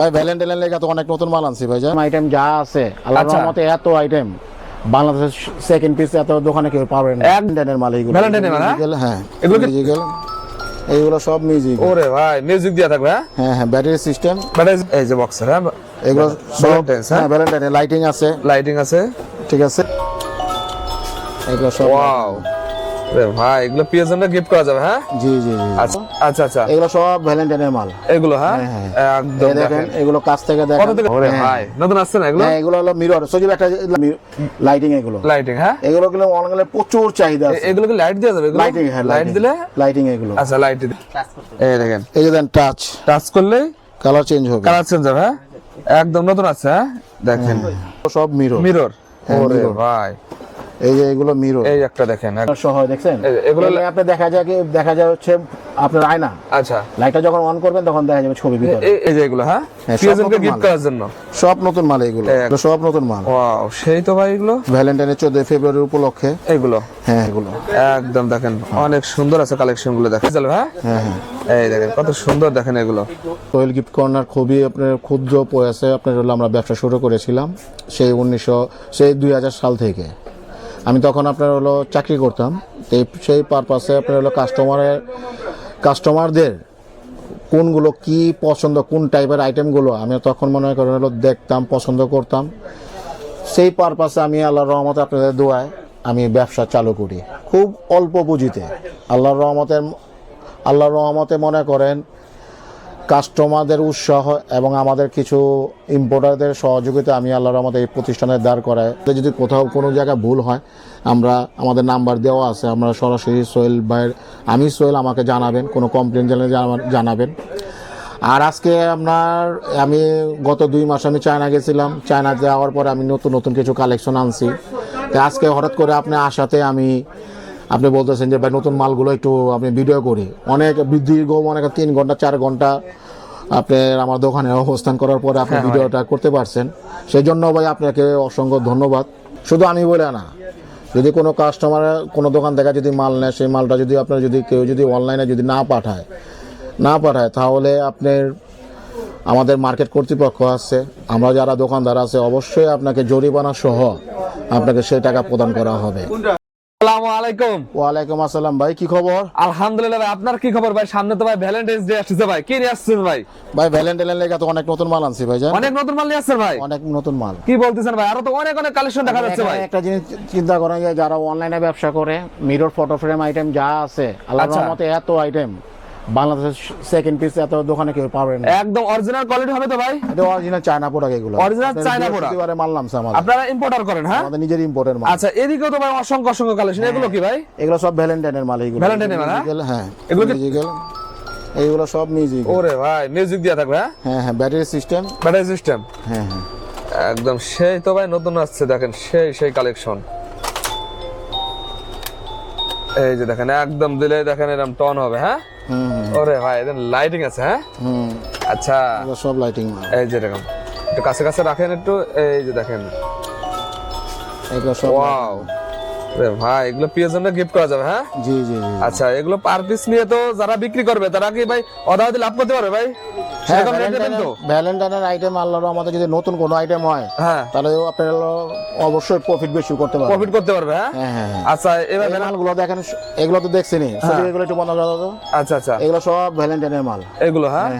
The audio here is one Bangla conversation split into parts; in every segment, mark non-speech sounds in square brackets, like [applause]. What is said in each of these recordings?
ভাই ভ্যালেন্টাইন লেগে তো অনেক নতুন মাল আনছি ভাই আইটেম যা আছে আল্লাহর আচ্ছা। রহমতে এত আইটেম বাংলাদেশের সেকেন্ড পিস এত দোকানে কেউ পাবেন না। ভ্যালেন্টাইনের মাল এর মাল, হ্যাঁ? হ্যাঁ এগুলো মিউজিক্যাল এইগুলো সব মিউজিক ওরে ভাই মিউজিক দেওয়া থাকবে হ্যাঁ? হ্যাঁ হ্যাঁ ব্যাটারি সিস্টেম এই যে বক্সার হ্যাঁ? এগুলো সব হ্যাঁ? ভ্যালেন্টাইনের লাইটিং আছে। লাইটিং আছে। ঠিক আছে? এগুলো সব ওয়াও ভাই এগুলো গিফট করা যাবে হ্যাঁ? জি জি আচ্ছা আচ্ছা আচ্ছা। এগুলো সব ভ্যালেন্টাইনের মাল। এগুলো হ্যাঁ? হ্যাঁ, একদম দেখেন এগুলো কাছ থেকে দেখেন। কত থেকে? ওরে হ্যাঁ, ভাই নতুন আসছে না এগুলো? হ্যাঁ এগুলো হলো মিরর সজীব একটা লাইটিং এগুলো। লাইটিং হ্যাঁ? এগুলো গুলো অনলাইনে প্রচুর চাহিদা এ- এগুলো কি লাইট দেওয়া যাবে এগুলো? লাইটিং হ্যাঁ লাইট দিলে? লাইটিং এগুলো। আচ্ছা লাইট দিলে। এই দেখেন। এই যে দেন টাচ টাচ করলেই কালার চেঞ্জ হবে। কালার চেঞ্জ হবে হ্যাঁ? একদম নতুন আছে হ্যাঁ? দেখেন। সব মিরর মিরর হ্যাঁ, ওরে ভাই। এই যে এগুলো মিরর এই একটা দেখেন সহ দেখছেন? এগুলো- আপনি দেখা যায় কি দেখা যায় হচ্ছে আপনার আয়না। আচ্ছা। লাইটটা যখন অন করবেন তখন দেখা যাবে ছবি ভিতরে। এই- যে এগুলো হ্যাঁ? হ্যাঁ, প্রিয়জনকে নতুন গিফট। করার জন্য। সব নতুন মাল এগুলো। সব নতুন মাল। ওয়াও সেই তো ভাই এগুলো? ভ্যালেন্টাইনের চোদ্দই ফেব্রুয়ারি উপলক্ষে। এগুলো? হ্যাঁ এগুলো। একদম দেখেন অনেক সুন্দর আছে কালেকশনগুলো দেখেন। চলো হ্যাঁ? হ্যাঁ হ্যাঁ। এই দেখেন কত সুন্দর দেখেন এগুলো। সোহেল গিফট কর্নার খুবই আপনার ক্ষুদ্র প্রয়াসে আপনার হলো আমরা ব্যবসা শুরু করেছিলাম সেই উনিশশো সেই দুই হাজার সাল থেকে। আমি তখন আপনার হলো চাকরি করতাম। তো সেই পারপাসে আপনার হলো কাস্টমারের কাস্টমারদের কোনগুলো কি পছন্দ, কোন টাইপের আইটেমগুলো আমি তখন মনে করেন হলো দেখতাম, পছন্দ করতাম। সেই পারপাসে আমি আল্লাহর রহমতে আপনাদের দোয়ায় আমি ব্যবসা চালু করি। খুব অল্প পুঁজিতে। আল্লাহর রহমতের, আল্লাহর রহমতে মনে করেন কাস্টমারদের উৎসাহ এবং আমাদের কিছু ইম্পোর্টারদের সহযোগিতা আমি আল্লাহর আমাদের এই প্রতিষ্ঠানের দাঁড় করায় যদি কোথাও কোনো জায়গায় ভুল হয়, আমরা, আমাদের নাম্বার দেওয়া আছে, আমরা সরাসরি সোহেল ভাইয়ের, আমি সোহেল, আমাকে জানাবেন, কোনো কমপ্লেন জানাবেন। আর আজকে আপনার, আমি গত দুই মাস আমি চায়না গেছিলাম। চায়না যাওয়ার পরে আমি নতুন নতুন কিছু কালেকশন আনছি। আজকে হঠাৎ করে আপনি আসাতে আমি আপনি বলতেছেন যে ভাই নতুন মালগুলো একটু আপনি ভিডিও করি। অনেক দীর্ঘ অনেক তিন ঘণ্টা চার ঘণ্টা আপনি আমার দোকানে অবস্থান করার পরে আপনি ভিডিওটা করতে পারছেন। সেই জন্য ভাই আপনাকে অসংখ্য ধন্যবাদ। শুধু আমি বলে না যদি কোনো কাস্টমার কোনো দোকান থেকে যদি মাল নেয় সেই মালটা যদি আপনার যদি কেউ যদি অনলাইনে যদি না পাঠায় না পাঠায় তাহলে আপনার আমাদের মার্কেট কর্তৃপক্ষ আছে। আমরা যারা দোকানদার আছে অবশ্যই আপনাকে জরিমানা সহ আপনাকে সেই টাকা প্রদান করা হবে। আসসালামু আলাইকুম। আসসালাম ভাই কি খবর? আলহামদুলিল্লাহ ভাই আপনার কি খবর ভাই? সামনে তো ভাই ভ্যালেন্টাইন্স ডে আসছে ভাই। কি নিয়ে আসছেন ভাই? ভাই ভ্যালেন্টাইন লেগে তো অনেক নতুন মাল আনছি ভাই অনেক নতুন মাল নিয়ে আসছেন ভাই? অনেক নতুন মাল। কি বলতেছেন ভাই? আরও তো অনেক অনেক কালেকশন দেখা যাচ্ছে ভাই। একটা জিনিস চিন্তা করেন যে যারা অনলাইনে ব্যবসা করে মিরর ফটো ফ্রেম আইটেম যা আছে আল্লাহর আচ্ছা। রহমতে এত আইটেম বাংলাদেশের সেকেন্ড পিস এত দোকানে কেউ পাবেন না। একদম অরিজিনাল কোয়ালিটি হবে তো ভাই? এটা অরিজিনাল চায়না প্রোডাক্ট এগুলো। Original China product? এবারে আমাদের। আপনারা ইম্পোর্টার করেন হ্যাঁ? আমাদের নিজের ইম্পোর্টের মাল। আচ্ছা এদিকেও তো ভাই অসংখ্য অসংখ্য কালেকশন এগুলো কি ভাই? এগুলো সব ভ্যালেন্টাইনের মাল এগুলো। এর মাল, হ্যাঁ? হ্যাঁ। এগুলো কি- এইগুলো সব মিউজিক ওরে ভাই মিউজিক দেওয়া থাকবে হ্যাঁ? হ্যাঁ হ্যাঁ ব্যাটারি সিস্টেম ব্যাটারি সিস্টেম হ্যাঁ হ্যাঁ। একদম সেই তো ভাই নতুন আসছে দেখেন সেই সেই কালেকশন এই যে দেখেন একদম দিলে দেখেন এরকম টন হবে হ্যাঁ? ওরে ভাই এদের লাইটিং আছে হ্যাঁ? আচ্ছা। সব লাইটিং এই যে দেখুন একটু কাছে কাছে রাখেন একটু এই যে দেখেন। এগুলো সব ওয়াও ভাই এগুলো প্রিয়জনরা গিফট করা যাবে হ্যাঁ? জি জি আচ্ছা এগুলো পার পিস নিয়ে তো যারা বিক্রি করবে তারা কি ভাই অর্ডার দিলে লাভ করতে পারবে ভাই? ভ্যালেন্টাইনের আইটেম আল্লাহর আমাদের যদি নতুন কোনো আইটেম হয় হ্যাঁ। তাহলে আপনারা অবশ্যই প্রফিট বেশি করতে পারবে। প্রফিট করতে পারবে হ্যাঁ? হ্যাঁ, হ্যাঁ আচ্ছা এবার মালগুলো দেখেন এগুলো তো দেখছেনি এগুলো একটু বন্ধ করা আচ্ছা আচ্ছা। এগুলো সব ভ্যালেন্টাইনের মাল। এগুলো হ্যাঁ?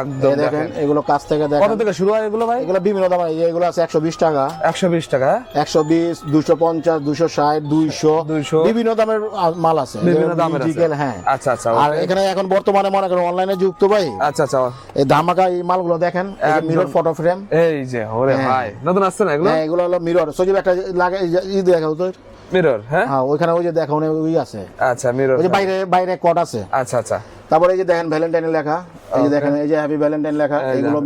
একদম দেখেন এগুলো কাছ থেকে দেখেন। কত থেকে শুরু হয় এগুলো ভাই? এগুলো বিভিন্ন দাম এগুলো আছে 120 টাকা। 120 টাকা 120 250 260 দুইশো। 200 বিভিন্ন দামের মাল আছে। বিভিন্ন দামের হ্যাঁ। আচ্ছা আচ্ছা আর এখানে এখন বর্তমানে মনে করেন অনলাইনে যুক্ত ভাই। আচ্ছা আচ্ছা এই ধামাকা এই মালগুলো দেখেন মিরর ফটো ফ্রেম এই যে ওরে হ্যাঁ। ভাই। নতুন আসছে না এগুলো? হ্যাঁ এগুলো হলো মিরর সজীব একটা লাগে ই দেখাও তো মিরর হ্যাঁ? হ্যাঁ ওইখানে ওই যে দেখো ওই আছে। আচ্ছা মিরর ওই যে বাইরে বাইরে কট আছে। আচ্ছা আচ্ছা। তারপরে এই যে দেখেন ভ্যালেন্টাইনের লেখা। এই যে দেখেন এই যে হ্যাপি ভ্যালেন্টাইন লেখা এগুলো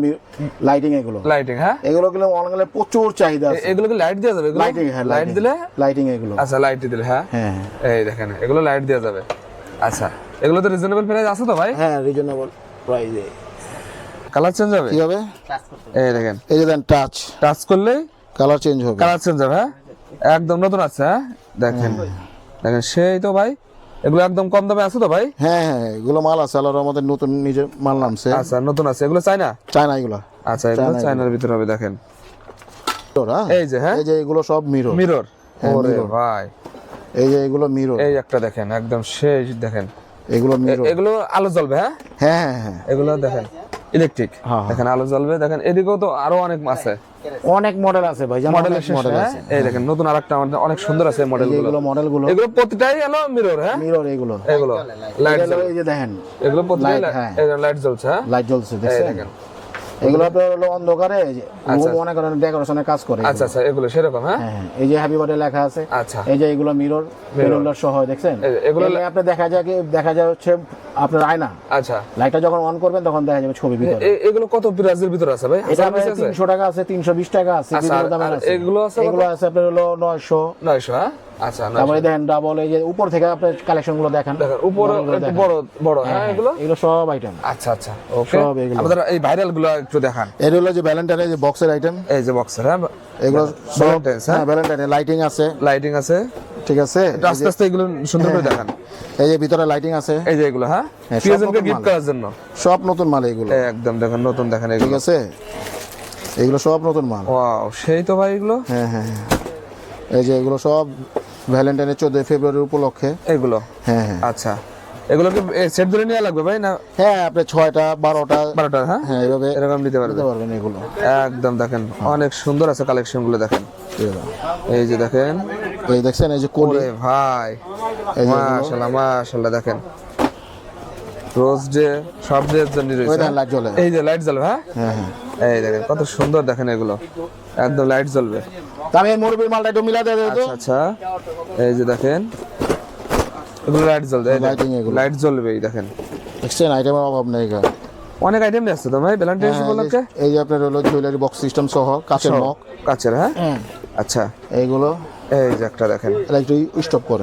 লাইটিং এগুলো। লাইটিং হ্যাঁ? এগুলো গুলো অনলাইনে প্রচুর চাহিদা আছে। এগুলো কি লাইট দেওয়া যাবে? লাইটিং হ্যাঁ লাইট দিলে? লাইটিং এগুলো। আচ্ছা লাইট দিলে হ্যাঁ? হ্যাঁ এই দেখেন এগুলো লাইট দেওয়া যাবে। আচ্ছা এগুলো তো রিজনেবল প্রাইস আছে তো ভাই? হ্যাঁ রিজনেবল প্রাইসে কালার চেঞ্জ হবে? কি হবে? এই দেখেন। এই যে দেন টাচ টাচ করলেই কালার চেঞ্জ হবে। কালার চেঞ্জ হবে হ্যাঁ? একদম নতুন আছে হ্যাঁ? দেখেন। দেখেন সেই তো ভাই। এগুলো একদম কম দামে আছে তো ভাই? হ্যাঁ হ্যাঁ এগুলো মাল আছে আল্লাহর আমাদের নতুন নিজে মাল নামছে। আচ্ছা নতুন আছে এগুলো চাই না চায়না এগুলো। আচ্ছা এগুলো চায়নার ভিতরে হবে দেখেন। হ্যাঁ? এই যে হ্যাঁ? এই যে এগুলো সব মিরর। মিরর? হ্যাঁ, ওরে ভাই। এই যে এগুলো মিরর। এই একটা দেখেন একদম শেষ দেখেন। এগুলো মিরর। এগুলো আলো জ্বলবে হ্যাঁ? হ্যাঁ হ্যাঁ হ্যাঁ। এগুলো দেখেন ইলেকট্রিক হ্যাঁ, হ্যাঁ। দেখেন আলো জ্বলবে দেখেন এদিকেও তো আরও অনেক আছে। অনেক মডেল আছে ভাই মডেল মডেল হ্যাঁ? আছে। এই দেখেন নতুন আরেকটা আমাদের অনেক সুন্দর আছে মডেলগুলো। এগুলো মডেলগুলো এগুলো প্রতিটাই হলো মিরর হ্যাঁ? মিরর এগুলো। এগুলো লাইট এই যে দেখেন। এগুলো প্রতিটাই হ্যাঁ। লাইট জ্বলছে হ্যাঁ? লাইট জ্বলছে দেখেন। এগুলো আপনার হলো অন্ধকারে আচ্ছা, রুম মনে করেন ডেকোরেশনের কাজ করে আচ্ছা আচ্ছা এগুলো সেরকম হ্যাঁ? হ্যাঁ হ্যাঁ। এই যে হ্যাপি বার্থডে লেখা আছে আচ্ছা। এই যে এগুলো মিরর মিরর সহ দেখছেন? এগুলো আপনি দেখা যায় দেখা যায় হচ্ছে আপনার আয়না। আচ্ছা। লাইটটা যখন অন করবেন তখন দেখা যাবে ছবি ভিতরে। এগুলো কত প্রাইসের ভিতরে আছে ভাই? এটা আপনার পিস আছে? তিনশো টাকা আছে তিনশো বিশ টাকা আছে আচ্ছা, আছে। এগুলো আছে এগুলো আছে আপনার হলো নয়শো। নয়শো হ্যাঁ? আচ্ছা তারপরে দেখেন ডাবল এই যে উপর থেকে আপনার কালেকশন দেখেন। দেখেন উপরে model গুলো একটু দেখেন। বড় বড় হ্যাঁ এগুলো? এগুলো সব আইটেম আচ্ছা আচ্ছা ওকে সব এগুলো। আমাদের এই ভাইরালগুলো একটু দেখান। এর হলো যে ভ্যালেন্টাইনের যে বক্সের আইটেম এই যে বক্সের হ্যাঁ এগুলো সব হ্যাঁ? ভ্যালেন্টাইনের লাইটিং আছে। লাইটিং আছে। ঠিক আছে? আস্তে আস্তে এগুলো সুন্দর করে দেখান। [laughs] এই যে ভিতরে লাইটিং আছে। এই যে এগুলো হ্যাঁ? হ্যাঁ, গিফট। করার জন্য। সব নতুন মাল এগুলো। একদম দেখেন নতুন দেখেন ঠিক আছে? এগুলো সব নতুন মাল। ওয়াও সেই তো ভাই এগুলো? হ্যাঁ হ্যাঁ হ্যাঁ। এই যে এগুলো সব ভ্যালেন্টাইনের চোদ্দই ফেব্রুয়ারি উপলক্ষে। এগুলো? হ্যাঁ হ্যাঁ। আচ্ছা। এগুলো কি সেট ধরে নেওয়া লাগবে ভাই না? হ্যাঁ আপনি ছয়টা বারোটা বারোটা হ্যাঁ? হ্যাঁ এইভাবে এরকম নিতে পারবে নিতে পারবেন এগুলো। একদম দেখেন অনেক সুন্দর আছে কালেকশনগুলো দেখেন। এই যে। দেখেন। এই দেখছেন এই যে কোলে ভাই। মাশাল্লাহ মাশাল্লাহ দেখেন। রোজ ডে সব ডে ওই রয়েছে লাইট জ্বলে। এই যে লাইট জ্বলবে হ্যাঁ? হ্যাঁ হ্যাঁ। এই দেখেন কত সুন্দর দেখেন এগুলো। একদম লাইট জ্বলবে। আমি এই মুরব্বীর মালটা একটু মিলা দিয়ে দেবো তো আচ্ছা আচ্ছা। এই যে দেখেন এগুলো লাইট জ্বলবে। লাইট জ্বলবে এই দেখেন। দেখছেন আইটেমের অভাব নেই। অনেক আইটেম আসছে তো ভাই ভ্যালেন্টাইন্স এই উপলক্ষে? এই যে আপনার হলো জুয়েলারি বক্স সিস্টেম সহ কাচের মগ। কাছের হ্যাঁ? হ্যাঁ। আচ্ছা। এইগুলো এই যে একটা দেখেন। এটা একটু স্টপ করে